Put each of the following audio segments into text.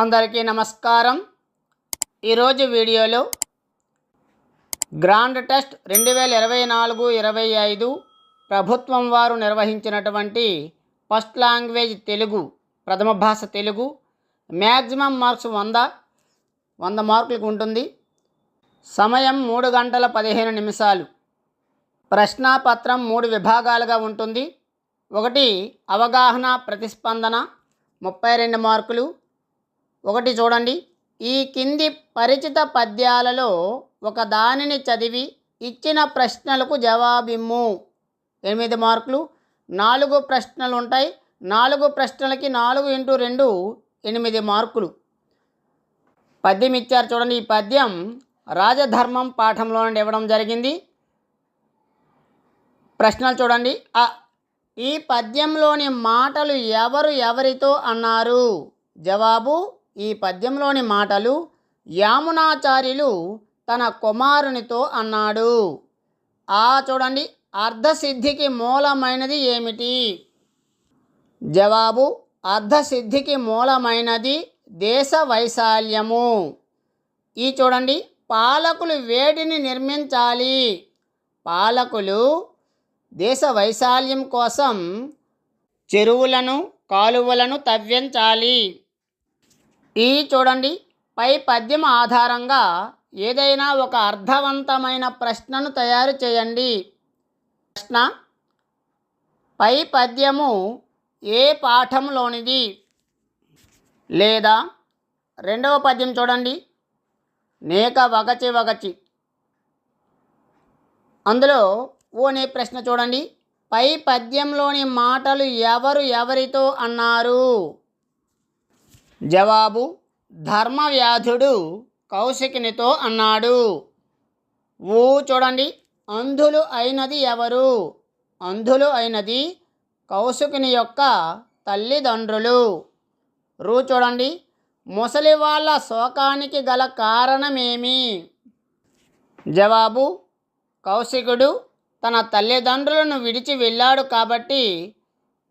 అందరికీ నమస్కారం. ఈరోజు వీడియోలో గ్రాండ్ టెస్ట్ రెండు వేల ఇరవై నాలుగు ఇరవై ఐదు ప్రభుత్వం వారు నిర్వహించినటువంటి ఫస్ట్ లాంగ్వేజ్ తెలుగు ప్రథమ భాష తెలుగు మ్యాక్సిమం మార్క్స్ వంద వంద మార్కులకు ఉంటుంది. సమయం మూడు గంటల పదిహేను నిమిషాలు. ప్రశ్నాపత్రం మూడు విభాగాలుగా ఉంటుంది. ఒకటి అవగాహన ప్రతిస్పందన ముప్పై రెండు మార్కులు. ఒకటి చూడండి. ఈ కింది పరిచిత పద్యాలలో ఒక దానిని చదివి ఇచ్చిన ప్రశ్నలకు జవాబిమ్ము. ఎనిమిది మార్కులు. నాలుగు ప్రశ్నలు ఉంటాయి. నాలుగు ప్రశ్నలకి నాలుగు ఇంటూ రెండు ఎనిమిది మార్కులు. పద్యం ఇచ్చారు చూడండి. ఈ పద్యం రాజధర్మం పాఠంలో నుండి ఇవ్వడం జరిగింది. ప్రశ్నలు చూడండి. ఈ పద్యంలోని మాటలు ఎవరు ఎవరితో అన్నారు? జవాబు ఈ పద్యంలోని మాటలు యామునాచార్యులు తన కుమారునితో అన్నాడు. ఆ చూడండి అర్ధసిద్ధికి మూలమైనది ఏమిటి? జవాబు అర్ధసిద్ధికి మూలమైనది దేశ వైశాల్యము ఈ చూడండి పాలకులు వేటిని నిర్మించాలి. పాలకులు దేశ వైశాల్యం కోసం చెరువులను కాలువలను తవ్వించాలి. ఈ చూడండి పై పద్యం ఆధారంగా ఏదైనా ఒక అర్థవంతమైన ప్రశ్నను తయారు చేయండి. ప్రశ్న పై పద్యము ఏ పాఠంలోనిది? లేదా రెండవ పద్యం చూడండి నేక వగచి వగచి. అందులో ఓ అనే ప్రశ్న చూడండి పై పద్యంలోని మాటలు ఎవరు ఎవరితో అన్నారు? జవాబు ధర్మవ్యాధుడు కౌశికినితో అన్నాడు. ఊ చూడండి అంధులు అయినది ఎవరు? అంధులు అయినది కౌశికుని యొక్క తల్లిదండ్రులు. రూ చూడండి ముసలి వాళ్ళ శోకానికి గల కారణమేమి? జవాబు కౌశికుడు తన తల్లిదండ్రులను విడిచి వెళ్ళాడు కాబట్టి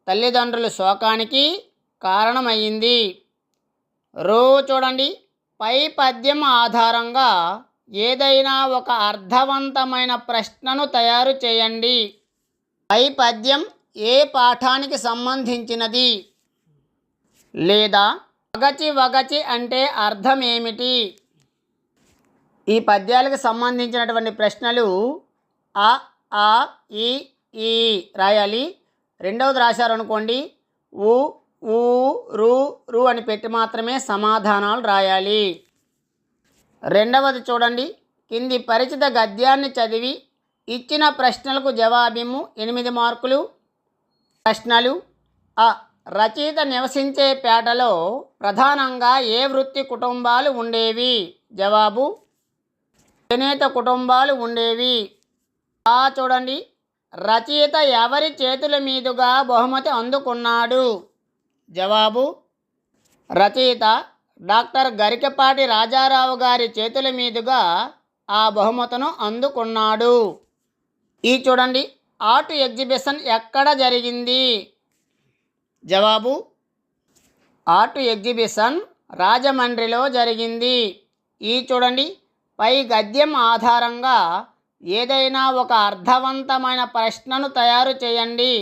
తల్లిదండ్రుల శోకానికి కారణమయ్యింది. రో చూడండి పై పద్యం ఆధారంగా ఏదైనా ఒక అర్థవంతమైన ప్రశ్నను తయారు చేయండి. పై పద్యం ఏ పాఠానికి సంబంధించినది? లేదా వగచి వగచి అంటే అర్థం ఏమిటి ఈ పద్యాలకు సంబంధించినటువంటి ప్రశ్నలు ఆ ఆ ఈ ఈ రాయాలి. రెండవది రాశారు అనుకోండి ఊ ఊ రు రు అని పెట్టి మాత్రమే సమాధానాలు రాయాలి. రెండవది చూడండి. కింది పరిచిత గద్యాన్ని చదివి ఇచ్చిన ప్రశ్నలకు జవాబిము ఎనిమిది మార్కులు. ప్రశ్నలు. ఆ రచయిత నివసించే పేటలో ప్రధానంగా ఏ వృత్తి కుటుంబాలు ఉండేవి? జవాబు. చేనేత కుటుంబాలు ఉండేవి. ఆ చూడండి. రచయిత ఎవరి చేతుల మీదుగా బహుమతి అందుకున్నాడు? జవాబు రచయిత డాక్టర్ గరికపాటి రాజారావు గారి చేతుల మీదుగా ఆ బహుమతును అందుకున్నాడు. ఈ చూడండి ఆర్ట్ ఎగ్జిబిషన్ ఎక్కడ జరిగింది? జవాబు ఆర్ట్ ఎగ్జిబిషన్ రాజమండ్రిలో జరిగింది. ఈ చూడండి పై గద్యం ఆధారంగా ఏదైనా ఒక అర్థవంతమైన ప్రశ్నను తయారు చేయండి.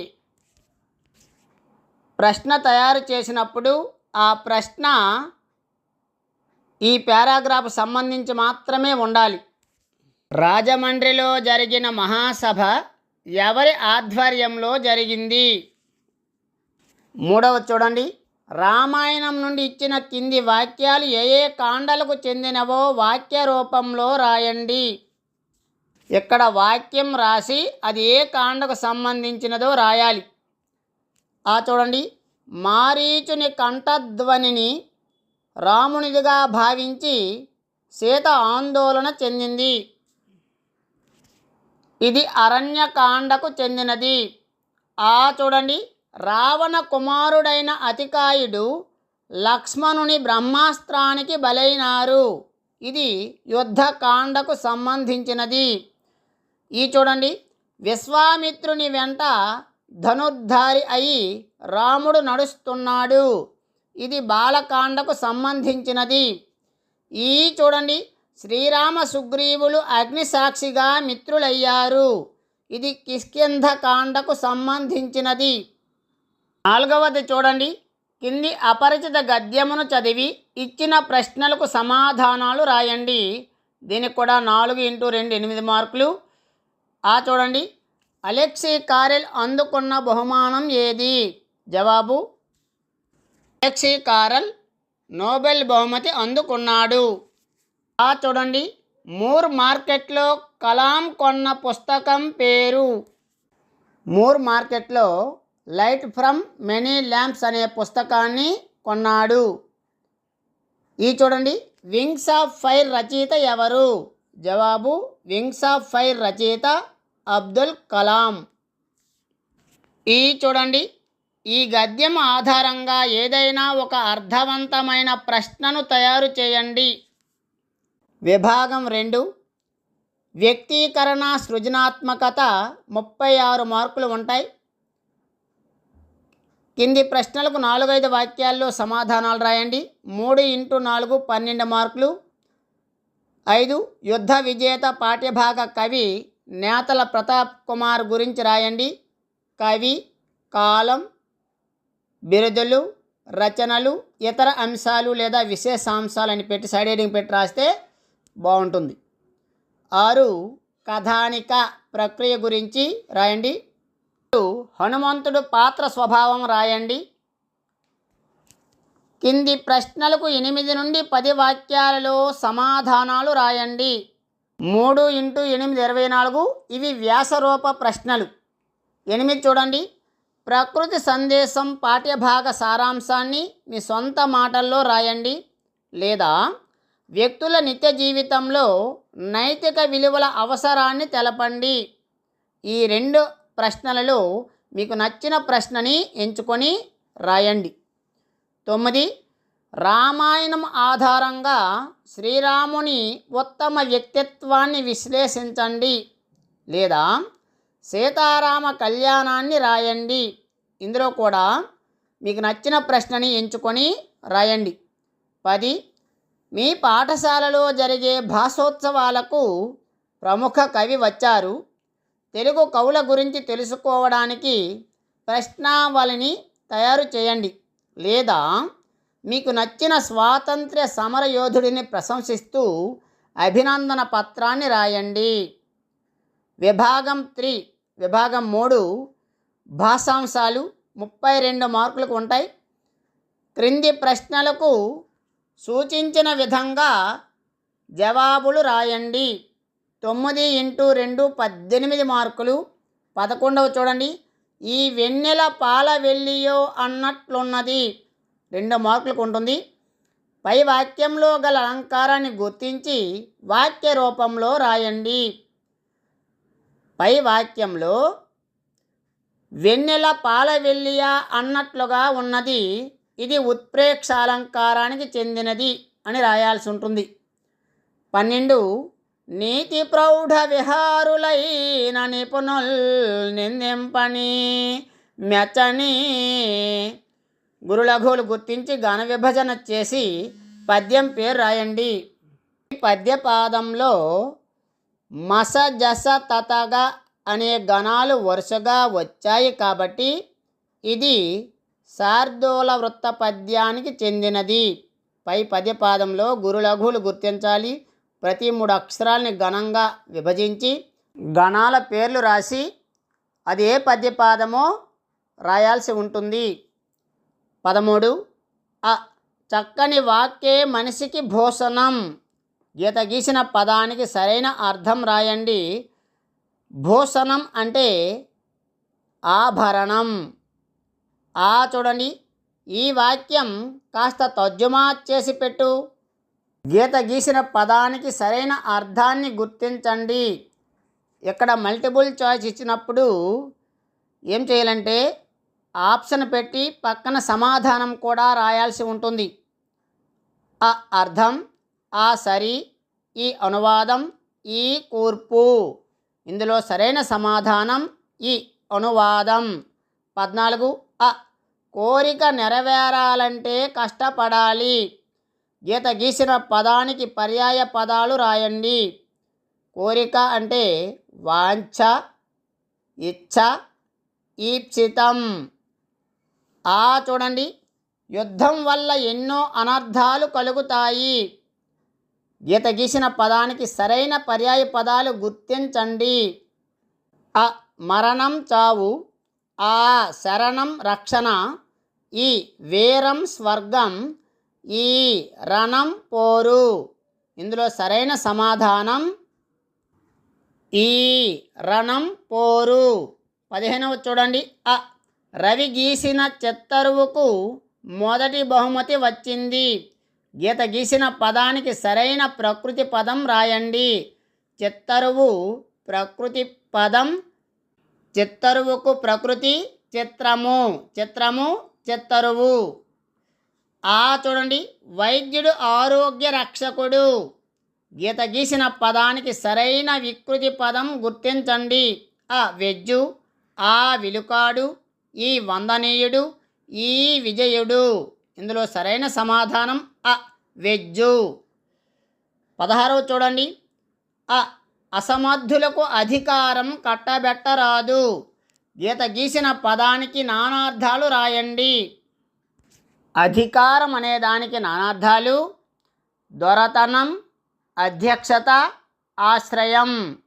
ప్రశ్న తయారు చేసినప్పుడు ఆ ప్రశ్న ఈ పారాగ్రాఫ్ సంబంధించి మాత్రమే ఉండాలి. రాజమండ్రిలో జరిగిన మహాసభ ఎవరి ఆధ్వర్యంలో జరిగింది? మూడవ చూడండి. రామాయణం నుండి ఇచ్చిన కింది వాక్యాలు ఏ ఏ కాండలకు చెందినవో వాక్య రూపంలో రాయండి. ఇక్కడ వాక్యం రాసి అది ఏ కాండకు సంబంధించినదో రాయాలి. ఆ చూడండి మారీచుని కంఠధ్వనిని రామునిదిగా భావించి సీత ఆందోళన చెందింది. ఇది అరణ్యకాండకు చెందినది. ఆ చూడండి రావణ కుమారుడైన అతికాయుడు లక్ష్మణుని బ్రహ్మాస్త్రానికి బలైనారు. ఇది యుద్ధకాండకు సంబంధించినది. ఈ చూడండి విశ్వామిత్రుని వెంట ధనుర్ధారి అయి రాముడు నడుస్తున్నాడు. ఇది బాలకాండకు సంబంధించినది. ఈ చూడండి శ్రీరామ సుగ్రీవులు అగ్నిసాక్షిగా మిత్రులయ్యారు. ఇది కిష్కింధకాండకు సంబంధించినది. నాలుగవది చూడండి కింది అపరిచిత గద్యమును చదివి ఇచ్చిన ప్రశ్నలకు సమాధానాలు రాయండి. దీనికి కూడా నాలుగు ఇంటూ రెండు ఎనిమిది మార్కులు. ఆ చూడండి అలెక్సీ కారెల్ అందుకున్న బహుమానం ఏది? జవాబు. అలెక్సీ కారల్ నోబెల్ బహుమతి అందుకున్నాడు. ఆ చూడండి మూర్ మార్కెట్లో కలాం కొన్న పుస్తకం పేరు. మూర్ మార్కెట్లో లైట్ ఫ్రమ్ మెనీ ల్యాంప్స్ అనే పుస్తకాన్ని కొన్నాడు. ఈ చూడండి వింగ్స్ ఆఫ్ ఫైర్ రచయిత ఎవరు? జవాబు వింగ్స్ ఆఫ్ ఫైర్ రచయిత అబ్దుల్ కలాం. ఈ చూడండి ఈ గద్యం ఆధారంగా ఏదైనా ఒక అర్థవంతమైన ప్రశ్నను తయారు చేయండి. విభాగం రెండు వ్యక్తీకరణ సృజనాత్మకత ముప్పై ఆరు మార్కులు ఉంటాయి. కింది ప్రశ్నలకు నాలుగైదు వాక్యాల్లో సమాధానాలు రాయండి. మూడు ఇంటూ నాలుగు పన్నెండు మార్కులు. ఐదు యుద్ధ విజేత పాఠ్యభాగ కవి నేతల ప్రతాప్ కుమార్ గురించి రాయండి. కవి కాలం బిరుదులు రచనలు ఇతర అంశాలు లేదా విశేషాంశాలు అని పెట్టి సైడ్ హెడింగ్ పెట్టి రాస్తే బాగుంటుంది. ఆరు కథానిక ప్రక్రియ గురించి రాయండి. హనుమంతుడు పాత్ర స్వభావం రాయండి. కింది ప్రశ్నలకు ఎనిమిది నుండి పది వాక్యాలలో సమాధానాలు రాయండి. మూడు ఇంటూ ఎనిమిది ఇరవై నాలుగు. ఇవి వ్యాసరూప ప్రశ్నలు. ఎనిమిది చూడండి. ప్రకృతి సందేశం పాఠ్యభాగ సారాంశాన్ని మీ సొంత మాటల్లో రాయండి. లేదా వ్యక్తుల నిత్య జీవితంలో నైతిక విలువల అవసరాన్ని తెలపండి. ఈ రెండు ప్రశ్నలలో మీకు నచ్చిన ప్రశ్నని ఎంచుకొని రాయండి. తొమ్మిది రామాయణం ఆధారంగా శ్రీరాముని ఉత్తమ వ్యక్తిత్వాన్ని విశ్లేషించండి లేదా సీతారామ కళ్యాణాన్ని రాయండి. ఇందులో కూడా మీకు నచ్చిన ప్రశ్నని ఎంచుకొని రాయండి. పది మీ పాఠశాలలో జరిగే భాషోత్సవాలకు ప్రముఖ కవి వచ్చారు. తెలుగు కవుల గురించి తెలుసుకోవడానికి ప్రశ్నావళిని తయారు చేయండి లేదా మీకు నచ్చిన స్వాతంత్ర్య సమరయోధుడిని ప్రశంసిస్తూ అభినందన పత్రాన్ని రాయండి. విభాగం త్రీ విభాగం మూడు భాషాంశాలు ముప్పై రెండు మార్కులకు ఉంటాయి. క్రింది ప్రశ్నలకు సూచించిన విధంగా జవాబులు రాయండి. తొమ్మిది ఇంటూ రెండు పద్దెనిమిది మార్కులు. పదకొండవ చూడండి. ఈ వెన్నెల పాల వెళ్ళియో అన్నట్లున్నది. రెండు మార్కులకు ఉంటుంది. పై వాక్యంలో గల అలంకారాన్ని గుర్తించి వాక్య రూపంలో రాయండి. పై వాక్యంలో వెన్నెల పాలవెల్లియా అన్నట్లుగా ఉన్నది. ఇది ఉత్ప్రేక్ష అలంకారానికి చెందినది అని రాయాల్సి ఉంటుంది. పన్నెండు నీతి ప్రౌఢ విహారులైన నిపుణుల్ నిందింపని మెచ్చని గురులఘువులు గుర్తించి ఘన విభజన చేసి పద్యం పేరు రాయండి. ఈ పద్యపాదంలో మస జస తతగా అనే గణాలు వరుసగా వచ్చాయి కాబట్టి ఇది శార్దూల వృత్త పద్యానికి చెందినది. పై పద్యపాదంలో గురులఘువులు గుర్తించాలి. ప్రతి మూడు అక్షరాల్ని ఘనంగా విభజించి గణాల పేర్లు రాసి అది ఏ పద్యపాదమో రాయాల్సి ఉంటుంది. పదమూడు. ఆ చక్కని వాక్యే మనిషికి భోషణం గీత గీసిన పదానికి సరైన అర్థం రాయండి. భూషణం అంటే ఆభరణం. ఆ చూడండి ఈ వాక్యం కాస్త తర్జుమా చేసి పెట్టు. గీత గీసిన పదానికి సరైన అర్థాన్ని గుర్తించండి. ఇక్కడ మల్టిపుల్ చాయిస్ ఇచ్చినప్పుడు ఏం చేయాలంటే ఆప్షన్ పెట్టి పక్కన సమాధానం కూడా రాయాల్సి ఉంటుంది. ఆ అర్థం ఆ సరి ఈ అనువాదం ఈ కూర్పు. ఇందులో సరైన సమాధానం ఈ అనువాదం. పద్నాలుగు అ. కోరిక నెరవేరాలంటే కష్టపడాలి. గీత గీసిన పదానికి పర్యాయ పదాలు రాయండి. కోరిక అంటే వాంఛ ఇచ్ఛ ఈప్సితం. ఆ చూడండి యుద్ధం వల్ల ఎన్నో అనర్థాలు కలుగుతాయి. గీత గీసిన పదానికి సరైన పర్యాయ పదాలు గుర్తించండి. అ మరణం చావు ఆ శరణం రక్షణ ఈ వీరం స్వర్గం ఈ రణం పోరు. ఇందులో సరైన సమాధానం ఈ రణం పోరు. పదిహేనవ చూడండి అ రవి గీసిన చెత్తరువుకు మొదటి బహుమతి వచ్చింది. గీత గీసిన పదానికి సరైన ప్రకృతి పదం రాయండి. చిత్తరువు ప్రకృతి పదం చిత్తరువుకు ప్రకృతి చిత్రము చిత్రము చిత్తరువు. ఆ చూడండి వైద్యుడు ఆరోగ్య రక్షకుడు. గీత గీసిన పదానికి సరైన వికృతి పదం గుర్తించండి. ఆ వెజ్జు ఆ విలుకాడు ఈ వందనీయుడు ఈ విజయుడు. ఇందులో సరైన సమాధానం అ వెజ్జు. పదహారవ చూడండి. అ అసమర్థులకు అధికారం కట్టబెట్టరాదు. గీత గీసిన పదానికి నానార్థాలు రాయండి. అధికారం అనే దానికి నానార్థాలు దొరతనం అధ్యక్షత ఆశ్రయం.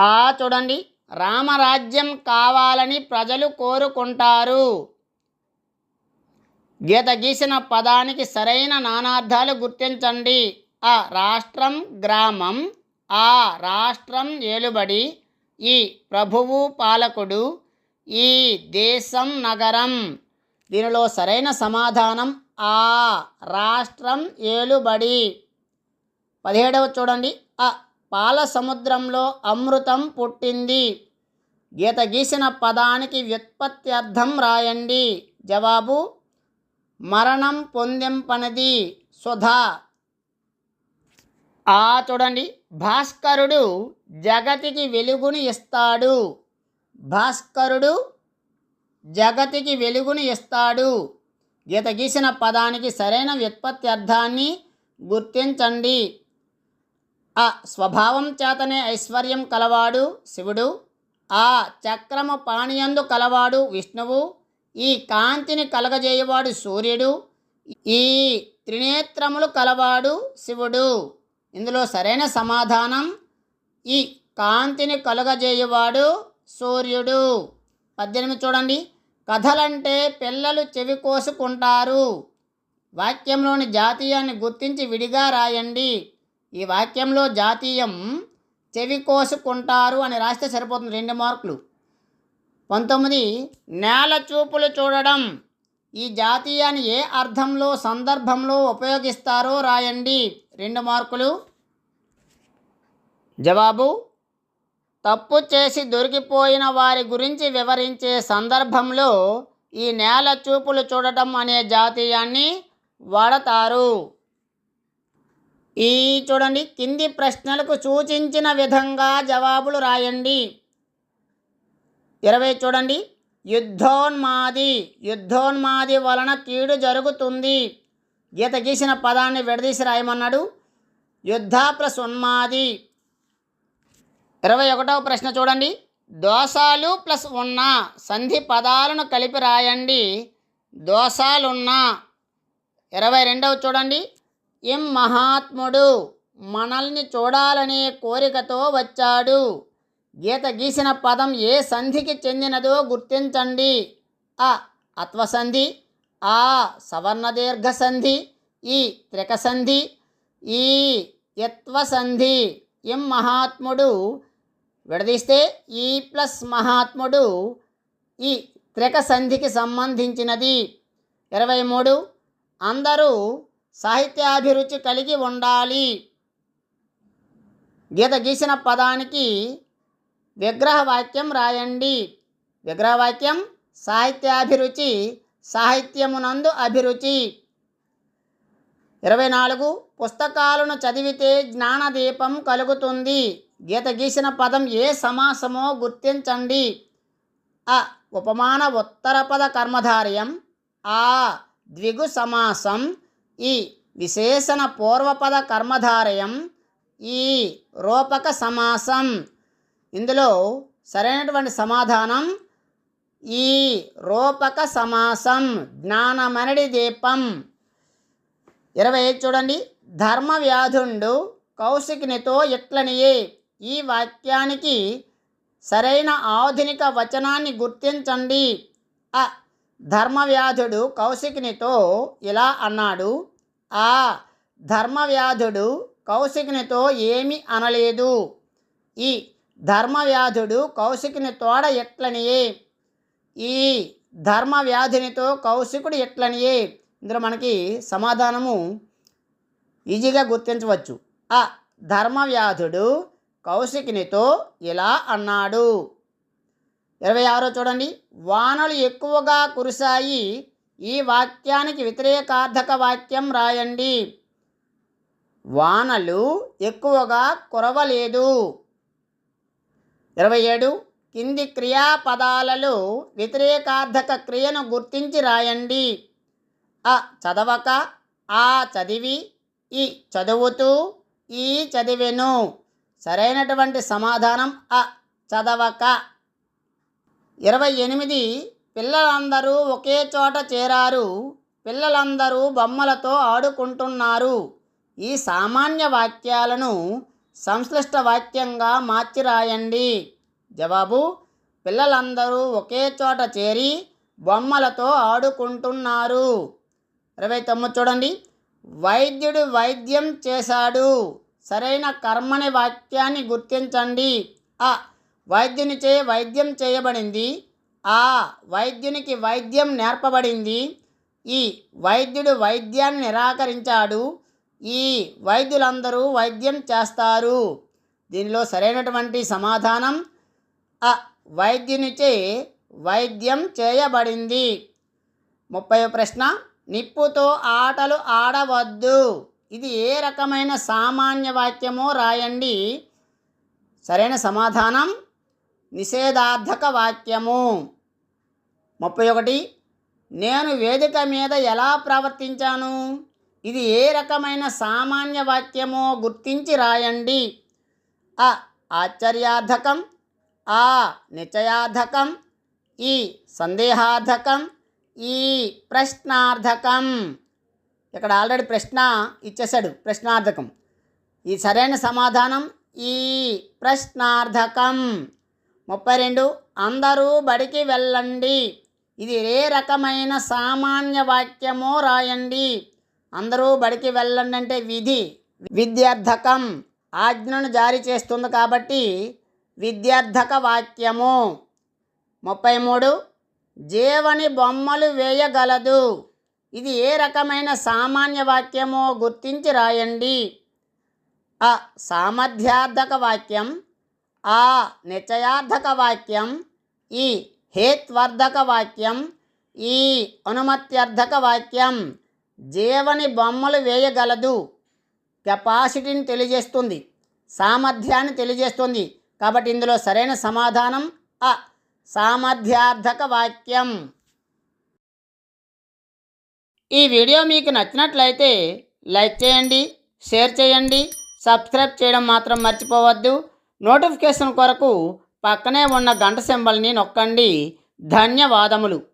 ఆ చూడండి. రామరాజ్యం కావాలని ప్రజలు కోరుకుంటారు. గీత గీసిన పదానికి సరైన నానార్థాలు గుర్తించండి. ఆ రాష్ట్రం గ్రామం ఆ రాష్ట్రం ఏలుబడి ఈ ప్రభువు పాలకుడు ఈ దేశం నగరం. దీనిలో సరైన సమాధానం ఆ రాష్ట్రం ఏలుబడి. పదిహేడవ చూడండి. ఆ పాల సముద్రంలో అమృతం పుట్టింది. గీత గీసిన పదానికి వ్యుత్పత్తి అర్థం రాయండి. జవాబు మరణం పొందింపనది. సుధా. ఆ చూడండి భాస్కరుడు జగతికి వెలుగుని ఇస్తాడు. భాస్కరుడు జగతికి వెలుగుని ఇస్తాడు. గీత గీసిన పదానికి సరైన వ్యుత్పత్తి అర్థాన్ని గుర్తించండి. ఆ స్వభావం చేతనే ఐశ్వర్యం కలవాడు శివుడు ఆ చక్రము పాణియందు కలవాడు విష్ణువు ఈ కాంతిని కలగజేయవాడు సూర్యుడు ఈ త్రినేత్రములు కలవాడు శివుడు. ఇందులో సరైన సమాధానం ఈ కాంతిని కలుగజేయువాడు సూర్యుడు. పద్దెనిమిది చూడండి. కథలంటే పిల్లలు చెవి కోసుకుంటారు. వాక్యంలోని జాతీయాన్ని గుర్తించి విడిగా రాయండి. ఈ వాక్యంలో జాతీయం చెవి కోసుకుంటారు అని రాస్తే సరిపోతుంది రెండు మార్కులు. పంతొమ్మిది నేల చూపులు చూడడం. ఈ జాతీయాన్ని ఏ అర్థంలో సందర్భంలో ఉపయోగిస్తారో రాయండి. రెండు మార్కులు. జవాబు తప్పు చేసి దొరికిపోయిన వారి గురించి వివరించే సందర్భంలో ఈ నేల చూపులు చూడటం అనే జాతీయాన్ని వాడతారు. ఈ చూడండి కింది ప్రశ్నలకు సూచించిన విధంగా జవాబులు రాయండి. ఇరవై చూడండి యుద్ధోన్మాది యుద్ధోన్మాది వలన కీడు జరుగుతుంది. గీత గీసిన పదాన్ని విడదీసి రాయమన్నాడు. యుద్ధ ప్లస్ ఉన్మాది ఇరవై ఒకటవ ప్రశ్న చూడండి దోషాలు ప్లస్ ఉన్న సంధి పదాలను కలిపి రాయండి. దోషాలున్న. ఇరవై రెండవ చూడండి ఎం మహాత్ముడు మనల్ని చూడాలనే కోరికతో వచ్చాడు. గీత గీసిన పదం ఏ సంధికి చెందినదో గుర్తించండి. అ. అత్వసంధి ఆ. సవర్ణదీర్ఘ సంధి ఈ. త్రిక సంధి ఈ. యత్వ సంధి ఎం మహాత్ముడు విడదీస్తే ఈ ప్లస్ మహాత్ముడు ఈ త్రిక సంధికి సంబంధించినది. ఇరవై మూడు. అందరూ సాహిత్యాభిరుచి కలిగి ఉండాలి. గీత గీసిన పదానికి విగ్రహవాక్యం రాయండి. విగ్రహవాక్యం సాహిత్యాభిరుచి సాహిత్యమునందు అభిరుచి. ఇరవై నాలుగు పుస్తకాలను చదివితే జ్ఞానదీపం కలుగుతుంది. గీత గీసిన పదం ఏ సమాసమో గుర్తించండి. అ ఉపమాన ఉత్తరపద కర్మధార్యం. ఆ ద్విగు సమాసం. ఈ విశేషణ పూర్వపద కర్మధారయం ఈ రూపక సమాసం. ఇందులో సరైనటువంటి సమాధానం ఈ రూపక సమాసం జ్ఞానమనడి దీపం. ఇరవై చూడండి. ధర్మ వ్యాధుండు కౌశికునితో ఇట్లనియే ఈ వాక్యానికి సరైన ఆధునిక వచనాన్ని గుర్తించండి. ధర్మవ్యాధుడు కౌశికునితో ఇలా అన్నాడు. ఆ ధర్మవ్యాధుడు కౌశికునితో ఏమి అనలేదు. ఈ ధర్మవ్యాధుడు కౌశికుని తోడ ఎట్లనియే? ఈ ధర్మవ్యాధునితో కౌశికుడు ఎట్లనియే? ఇందులో మనకి సమాధానము ఈజీగా గుర్తించవచ్చు. ఆ ధర్మవ్యాధుడు కౌశికునితో ఇలా అన్నాడు? ఇరవై ఆరో చూడండి. వానలు ఎక్కువగా కురిశాయి. ఈ వాక్యానికి వ్యతిరేకార్థక వాక్యం రాయండి. వానలు ఎక్కువగా కురవలేదు. ఇరవై ఏడు కింది క్రియాపదాలలో వ్యతిరేకార్థక క్రియను గుర్తించి రాయండి. అ చదవక ఆ చదివి ఈ చదువుతూ ఈ చదివెను. సరైనటువంటి సమాధానం అ చదవక. ఇరవై ఎనిమిది పిల్లలందరూ ఒకే చోట చేరారు. పిల్లలందరూ బొమ్మలతో ఆడుకుంటున్నారు. ఈ సామాన్య వాక్యాలను సంశ్లిష్ట వాక్యంగా మార్చి రాయండి జవాబు పిల్లలందరూ ఒకే చోట చేరి బొమ్మలతో ఆడుకుంటున్నారు. ఇరవై తొమ్మిది చూడండి. వైద్యుడు వైద్యం చేశాడు. సరైన కర్మని వాక్యాన్ని గుర్తించండి. ఆ వైద్యునిచే వైద్యం చేయబడింది. ఆ వైద్యునికి వైద్యం నేర్పబడింది. ఈ వైద్యుడు వైద్యాన్ని నిరాకరించాడు. ఈ వైద్యులందరూ వైద్యం చేస్తారు. దీనిలో సరైనటువంటి సమాధానం ఆ వైద్యునిచే వైద్యం చేయబడింది. ముప్పై ప్రశ్న నిప్పుతో ఆటలు ఆడవద్దు. ఇది ఏ రకమైన సామాన్య వాక్యమో రాయండి. సరైన సమాధానం నిషేధార్థక వాక్యము ముప్పై ఒకటి నేను వేదిక మీద ఎలా ప్రవర్తించాను? ఇది ఏ రకమైన సామాన్య వాక్యమో గుర్తించి రాయండి. అ ఆశ్చర్యార్థకం ఆ నిశ్చయార్థకం ఈ సందేహార్థకం ఈ ప్రశ్నార్థకం. ఇక్కడ ఆల్రెడీ ప్రశ్న ఇచ్చేశాడు ప్రశ్నార్థకం. ఈ సరైన సమాధానం ఈ ప్రశ్నార్థకం. ముప్పై రెండు. అందరూ బడికి వెళ్ళండి. ఇది ఏ రకమైన సామాన్య వాక్యమో రాయండి. అందరూ బడికి వెళ్ళండి అంటే విధి విద్యార్థకం ఆజ్ఞను జారీ చేస్తుంది కాబట్టి విద్యార్థక వాక్యము. ముప్పై మూడు. జీవని బొమ్మలు వేయగలదు. ఇది ఏ రకమైన సామాన్య వాక్యమో గుర్తించి రాయండి. ఆ సామర్థ్యార్థక వాక్యం. ఆ నిశ్చయార్థక వాక్యం ఈ హేత్వర్ధక వాక్యం ఈ అనుమత్యర్థక వాక్యం జీవని బొమ్మలు వేయగలదు. కెపాసిటీని తెలియజేస్తుంది సామర్థ్యాన్ని తెలియజేస్తుంది. కాబట్టి ఇందులో సరైన సమాధానం అ సామర్థ్యార్థక వాక్యం ఈ వీడియో మీకు నచ్చినట్లయితే లైక్ చేయండి షేర్ చేయండి సబ్స్క్రైబ్ చేయడం మాత్రం మర్చిపోవద్దు. నోటిఫికేషన్ కొరకు పక్కనే ఉన్న గంట సింబల్ని నొక్కండి. ధన్యవాదములు.